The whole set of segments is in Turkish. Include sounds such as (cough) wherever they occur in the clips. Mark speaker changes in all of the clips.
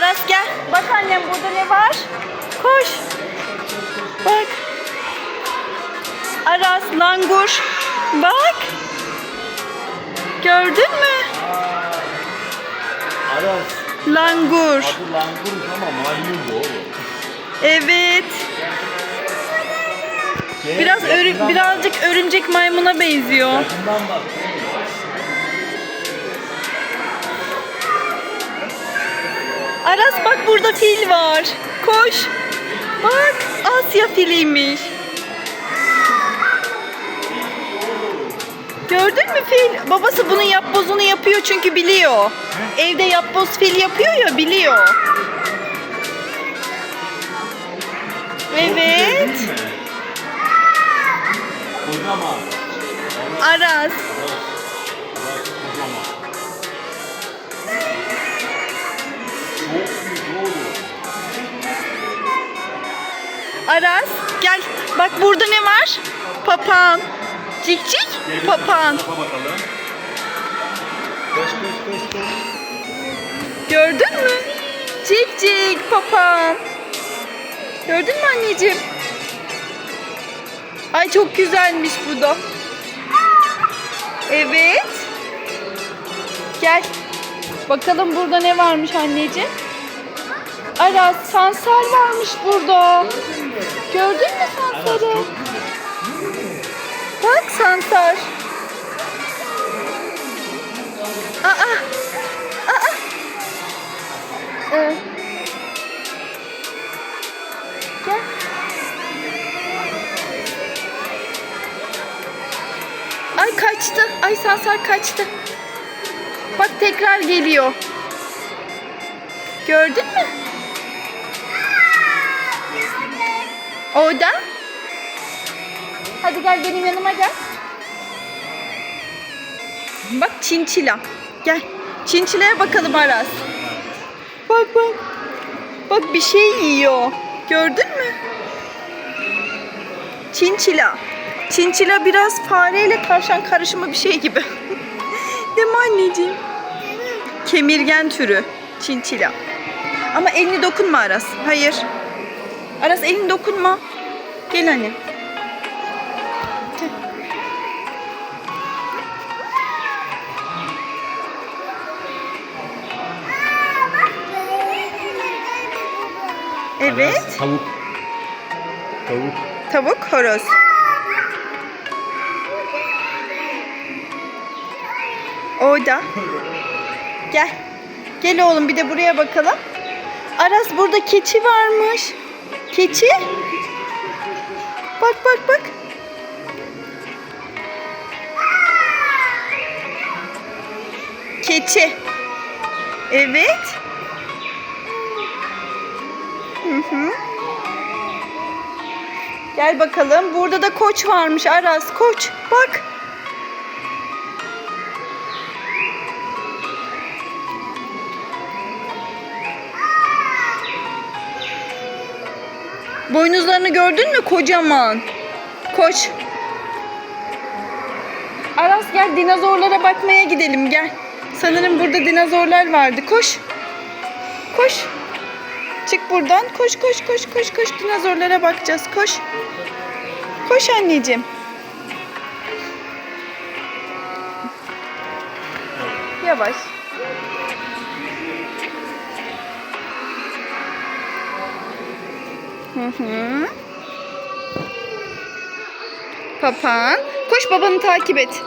Speaker 1: Aras gel. Bak annem burada ne var? Koş. Bak. Aras langur. Bak. Gördün mü?
Speaker 2: Aras.
Speaker 1: Langur.
Speaker 2: Adı langur ama maymun bu oğlum.
Speaker 1: Evet.
Speaker 2: Şey,
Speaker 1: Biraz örü, birazcık örümcek maymuna benziyor.
Speaker 2: Yakından bak.
Speaker 1: Aras bak burada fil var. Koş. Bak Asya filiymiş. Gördün mü fil? Babası bunun yapbozunu yapıyor çünkü biliyor. Evde yapboz fil yapıyor ya biliyor. Evet. Aras
Speaker 2: Aras
Speaker 1: gel. Bak burada ne var? Papağan. Cik cik. Papağan. Gördün mü? Cik cik papağan. Gördün mü anneciğim? Ay çok güzelmiş bu da. Evet. Gel. Bakalım burada ne varmış anneciğim? Aras sansar varmış burada. Gördün mü sansarı? Bak sansar. Aa. Aa. Ee. Gel. Ay kaçtı. Ay sansar kaçtı. Bak tekrar geliyor. Gördün mü? Orada. Hadi gel benim yanıma gel. Bak çinçila. Gel. Çinçilaya bakalım Aras. Bak bak. Bak bir şey yiyor. Gördün mü? Çinçila. Çinçila biraz fareyle tavşan karışımı bir şey gibi. (laughs) Değil mi anneciğim? Kemirgen türü. Çinçila. Ama elini dokunma Aras. Hayır. Aras elini dokunma. Gel anne. Evet.
Speaker 2: Tavuk. Tavuk.
Speaker 1: Tavuk, horoz. Orada. Gel. Gel oğlum bir de buraya bakalım. Aras burada keçi varmış. Keçi. Bak bak bak. Keçi. Evet. Hı hı. Gel bakalım. Burada da koç varmış Aras. Koç. Bak. Boynuzlarını gördün mü? Kocaman. Koç. Aras gel dinozorlara bakmaya gidelim gel. Sanırım burada dinozorlar vardı. Koş. Koş. Çık buradan. Koş koş koş koş koş. Dinozorlara bakacağız. Koş. Koş anneciğim. Yavaş. Hı. Papağan. Koş babanı takip et.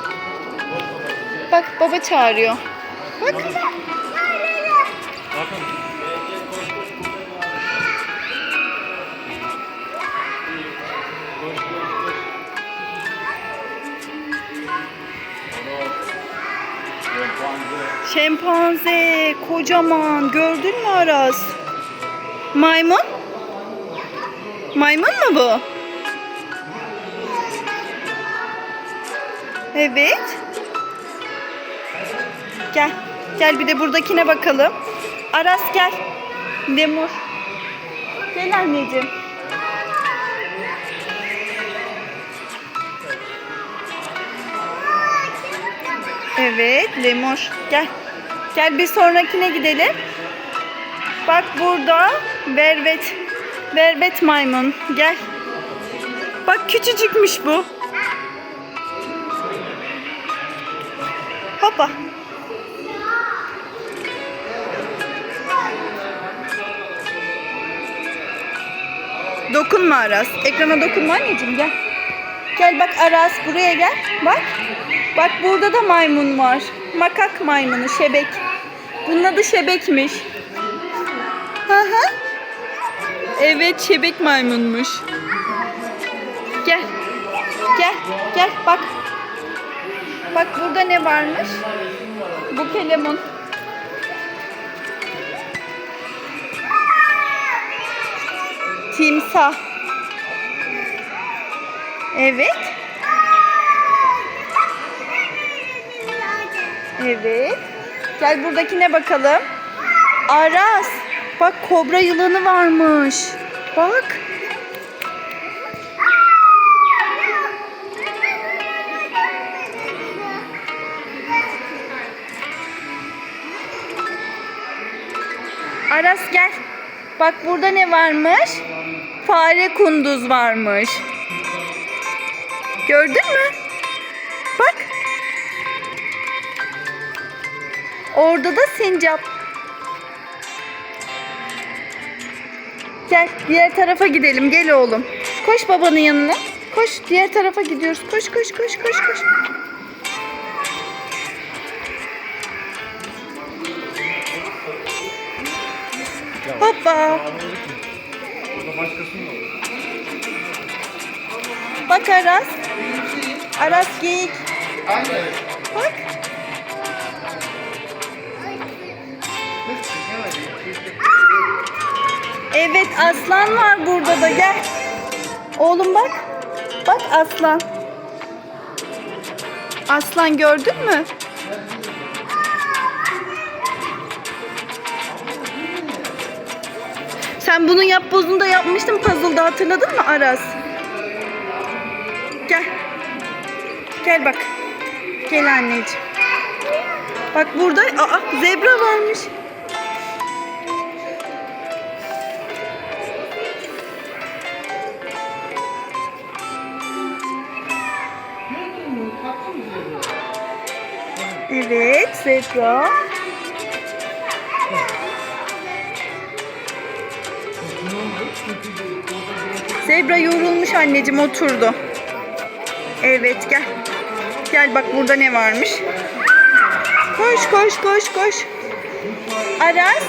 Speaker 1: Bak baba çağırıyor. Bak. Şempanze kocaman gördün mü Aras? Maymun? Maymun mu bu? Evet. Gel. Gel bir de buradakine bakalım. Aras gel. Lemur. Gel anneciğim. Evet lemur. Gel. Gel bir sonrakine gidelim. Bak burada vervet. Vervet maymun. Gel. Bak küçücükmüş bu. Hoppa. Dokunma Aras. Ekrana dokunma anneciğim gel. Gel bak Aras buraya gel. Bak. Bak burada da maymun var. Makak maymunu şebek. Bunun adı şebekmiş. Hı hı. Evet şebek maymunmuş. Gel. Gel. Gel bak. Bak burada ne varmış? Bu kelemun. Timsah. Evet. Evet. Gel buradakine bakalım. Aras. Bak kobra yılanı varmış. Bak. Aras gel. Bak burada ne varmış? Fare kunduz varmış. Gördün mü? Bak. Orada da sincap. Gel diğer tarafa gidelim. Gel oğlum. Koş babanın yanına. Koş diğer tarafa gidiyoruz. Koş koş koş koş koş.
Speaker 2: Var?
Speaker 1: Bak Aras. Aras geyik. Bak. Evet aslan var burada da gel. Oğlum bak. Bak aslan. Aslan gördün mü? Sen bunun yap bozunda yapmıştın puzzle'da hatırladın mı Aras? Gel. Gel bak. Gel anneciğim. Bak burada aa, zebra varmış. Zebra. Zebra yorulmuş anneciğim oturdu. Evet gel. Gel bak burada ne varmış. Koş koş koş koş. Aras.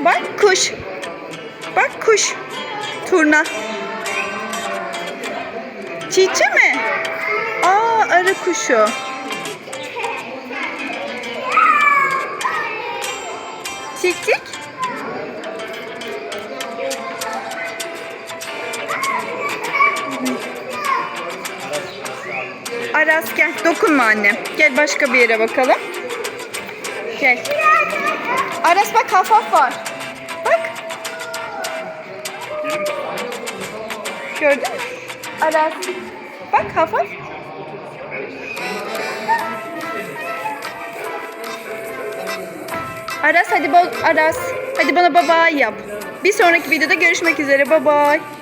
Speaker 1: Bak kuş. Bak kuş. Turna. Çiçi mi? Aa arı kuşu. Çiçik. Aras gel dokunma annem. Gel başka bir yere bakalım. Gel. Aras bak hafaf var. Bak. Gördün mü? Aras. Bak hafaf. Aras hadi Aras. Hadi bana baba yap. Bir sonraki videoda görüşmek üzere. Bye bye.